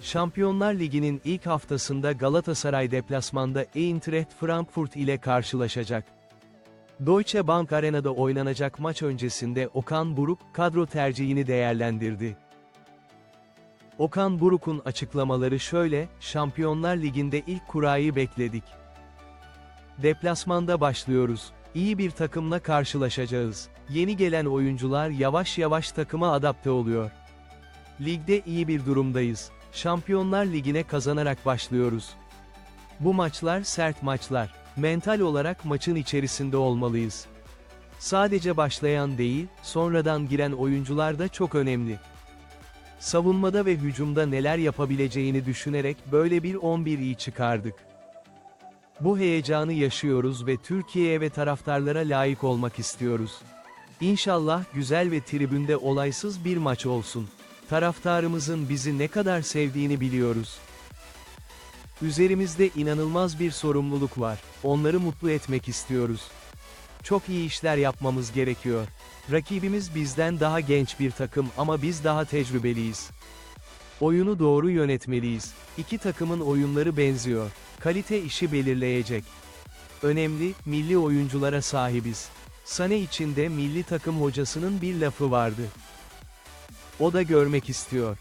Şampiyonlar Ligi'nin ilk haftasında Galatasaray deplasmanda Eintracht Frankfurt ile karşılaşacak. Deutsche Bank Arena'da oynanacak maç öncesinde Okan Buruk, kadro tercihini değerlendirdi. Okan Buruk'un açıklamaları şöyle, Şampiyonlar Ligi'nde ilk kurayı bekledik. Deplasmanda başlıyoruz. İyi bir takımla karşılaşacağız. Yeni gelen oyuncular yavaş yavaş takıma adapte oluyor. Ligde iyi bir durumdayız. Şampiyonlar Ligi'ne kazanarak başlıyoruz. Bu maçlar sert maçlar. Mental olarak maçın içerisinde olmalıyız. Sadece başlayan değil, sonradan giren oyuncular da çok önemli. Savunmada ve hücumda neler yapabileceğini düşünerek böyle bir 11'i çıkardık. Bu heyecanı yaşıyoruz ve Türkiye'ye ve taraftarlara layık olmak istiyoruz. İnşallah güzel ve tribünde olaysız bir maç olsun. Taraftarımızın bizi ne kadar sevdiğini biliyoruz. Üzerimizde inanılmaz bir sorumluluk var. Onları mutlu etmek istiyoruz. Çok iyi işler yapmamız gerekiyor. Rakibimiz bizden daha genç bir takım ama biz daha tecrübeliyiz. Oyunu doğru yönetmeliyiz. İki takımın oyunları benziyor. Kalite işi belirleyecek. Önemli, milli oyunculara sahibiz. Sane içinde milli takım hocasının bir lafı vardı. O da görmek istiyor.